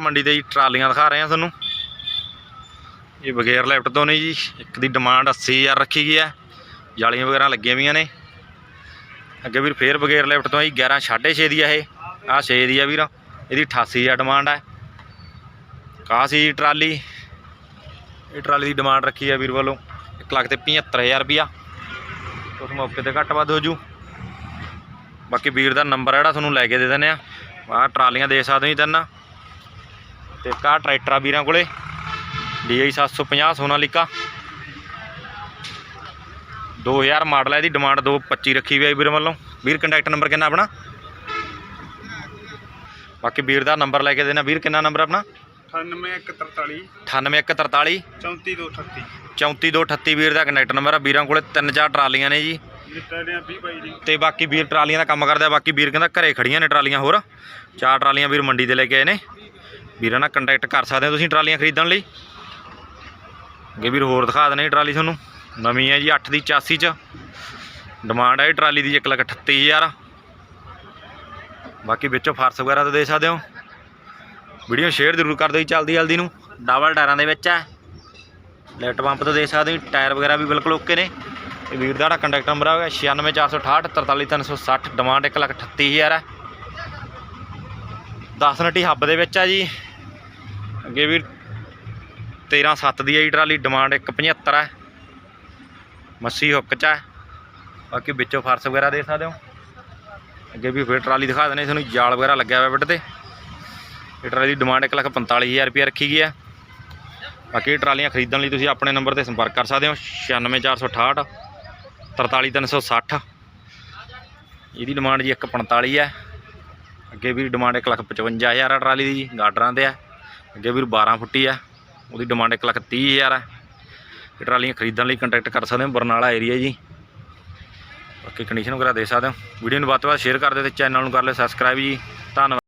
ਮੰਡੀ ਤੇ ਜੀ ਟਰਾਲੀਆਂ ਦਿਖਾ ਰਹੇ ਹਾਂ ਤੁਹਾਨੂੰ। ਇਹ ਬਗੈਰ ਲੈਫਟ ਤੋਂ ਨਹੀਂ ਜੀ, ਇੱਕ ਦੀ ਡਿਮਾਂਡ 80000 ਰੱਖੀ ਗਈ ਹੈ। ਜਾਲੀਆਂ ਵਗੈਰਾ ਲੱਗੀਆਂ ਵੀਆਂ ਨੇ। ਅੱਗੇ ਵੀਰ ਫੇਰ ਬਗੈਰ ਲੈਫਟ ਤੋਂ ਆ ਜੀ 11 6.5 ਦੀ ਆ ਇਹ। ਆ 6 ਦੀ ਆ ਵੀਰ, ਇਹਦੀ 88000 ਡਿਮਾਂਡ ਹੈ ਕਾਸੀ ਟਰਾਲੀ? ਇਹ ਟਰਾਲੀ ਦੀ ਡਿਮਾਂਡ ਰੱਖੀ ਹੈ ਵੀਰ ਵੱਲੋਂ 1 ਲੱਖ ਤੇ 75000 ਰੁਪਿਆ ਉਸ ਮੌਕੇ ਤੇ ਘੱਟ ਵੱਧ ਹੋ ਜੂ। ਬਾਕੀ ਵੀਰ ਦਾ ਨੰਬਰ ਜਿਹੜਾ ਤੁਹਾਨੂੰ ਲੈ ਕੇ ਦੇ ਦਿੰਦੇ ਆ। ਆਹ ਟਰਾਲੀਆਂ ਦੇ ਸਕਦੇ ਹੋ ਜੀ ਤਿੰਨ। ਤੇ ਕਾ ਟਰੈਕਟਰ ਆ ਵੀਰਾਂ ਕੋਲੇ? DI 750 ਸੋਨਾਲੀਕਾ। 2000 ਮਾਡਲ ਹੈ ਇਹਦੀ ਡਿਮਾਂਡ 225 ਰੱਖੀ ਹੋਈ ਹੈ ਵੀਰ ਵੱਲੋਂ। ਵੀਰ ਕੰਟੈਕਟ ਨੰਬਰ ਕਿੰਨਾ ਆਪਣਾ? ਬਾਕੀ ਵੀਰ ਦਾ ਨੰਬਰ ਲੈ ਕੇ ਦੇਣਾ। ਵੀਰ ਕਿੰਨਾ ਨੰਬਰ ਆਪਣਾ? 98143 98143 34238 34238 ਵੀਰ ਦਾ ਕੰਟੈਕਟ ਨੰਬਰ ਆ। ਵੀਰਾਂ ਕੋਲੇ ਤਿੰਨ ਚਾਰ ਟਰਾਲੀਆਂ ਨੇ ਜੀ। ਲਿਟੜਿਆ 20 ਬਾਈ ਦੀ ਤੇ ਬਾਕੀ ਵੀਰ ਟਰਾਲੀਆਂ ਦਾ ਕੰਮ ਕਰਦਾ। ਬਾਕੀ ਵੀਰ ਕਹਿੰਦਾ ਘਰੇ ਖੜੀਆਂ ਨੇ ਟਰਾਲੀਆਂ ਹੋਰ। ਚਾਰ ਟਰਾਲੀਆਂ ਵੀਰ ਮੰਡੀ ਤੇ ਲੈ ਕੇ ਆਏ ਨੇ। ਵੀਰਾਂ ਨਾਲ ਕੰਟੈਕਟ ਕਰ ਸਕਦੇ ਹੋ ਤੁਸੀਂ ਟਰਾਲੀਆਂ ਖਰੀਦਣ ਲਈ। ਅੱਗੇ ਵੀਰ ਹੋਰ ਦਿਖਾ ਦਨੇ ਟਰਾਲੀ ਤੁਹਾਨੂੰ। ਨਵੀਂ ਹੈ ਜੀ 8 ਦੀ 84 ਚ। ਡਿਮਾਂਡ ਹੈ ਇਹ ਟਰਾਲੀ ਦੀ 138000 ਬਾਕੀ ਵਿੱਚੋਂ ਫਰਸ ਵਗੈਰਾ ਤਾਂ ਦੇ ਸਕਦੇ ਹੋ। ਵੀਡੀਓ ਸ਼ੇਅਰ ਜ਼ਰੂਰ ਕਰ ਦਿਓ ਜੀ ਜਲਦੀ ਜਲਦੀ ਨੂੰ। ਡਬਲ ਟਾਇਰਾਂ ਦੇ ਵਿੱਚ ਹੈ। ਲੈਫਟ ਪੰਪ ਤੋਂ ਦੇ ਸਕਦੇ ਹੋ ਟਾਇਰ ਵਗੈਰਾ ਵੀ ਬਿਲਕੁਲ ਓਕੇ ਨੇ। ਇਹ ਵੀਰ ਦਾ ਜਿਹੜਾ ਕੰਟੈਕਟ ਨੰਬਰ ਆ 96468 43360 ਡਿਮਾਂਡ 138000 ਹੈ। 10 ਨਟੀ ਹੱਬ ਦੇ ਵਿੱਚ ਆ ਜੀ। ਅੱਗੇ ਵੀ 13 7 ਦੀ ਆ ਜੀ ਟਰਾਲੀ ਡਿਮਾਂਡ 175 ਹੈ ਮੱਸੀ ਹੁੱਕ ਚ ਹੈ ਬਾਕੀ ਵਿੱਚੋਂ ਫਰਸ ਵਗੈਰਾ ਦੇ ਸਕਦੇ ਹੋ। ਅੱਗੇ ਵੀ ਫਿਰ ਟਰਾਲੀ ਦਿਖਾ ਦਨੇ ਤੁਹਾਨੂੰ ਜਾਲ ਵਗੈਰਾ ਲੱਗਿਆ ਹੋਇਆ ਬਿੱਟ ਤੇ। ਇਹ ਟਰਾਲੀ ਦੀ ਡਿਮਾਂਡ 145000 ਰੁਪਏ ਰੱਖੀ ਗਈ ਹੈ ਬਾਕੀ ਇਹ ਟਰਾਲੀਆਂ ਖਰੀਦਣ ਲਈ ਤੁਸੀਂ ਆਪਣੇ ਨੰਬਰ ਤੇ ਸੰਪਰਕ ਕਰ ਸਕਦੇ ਹੋ 96468 43360 ਇਹਦੀ ਡਿਮਾਂਡ ਜੀ 145 ਹੈ ਅੱਗੇ ਵੀ ਡਿਮਾਂਡ 155000 ਹੈ ਟਰਾਲੀ ਦੀ ਜੀ ਗਾਡਰਾਂ ਤੇ ਹੈ ਅੱਗੇ ਵੀ 12 ਫੁੱਟੀ ਆ, ਉਹਦੀ ਡਿਮਾਂਡ 130000 ਹੈ ਇਹ ਟਰਾਲੀਆਂ ਖਰੀਦਣ ਲਈ ਕੰਟੈਕਟ ਕਰ ਸਕਦੇ ਹੋ, ਬਰਨਾਲਾ ਏਰੀਆ ਜੀ। ਬਾਕੀ ਕੰਡੀਸ਼ਨ ਵਗੈਰਾ ਦੇ ਸਕਦੇ ਹੋ। ਵੀਡੀਓ ਨੂੰ ਵੱਧ ਤੋਂ ਵੱਧ ਸ਼ੇਅਰ ਕਰ ਦਿਓ ਤੇ ਚੈਨਲ ਨੂੰ ਕਰ ਲਿਓ ਸਬਸਕ੍ਰਾਈਬ ਜੀ। ਧੰਨਵਾਦ।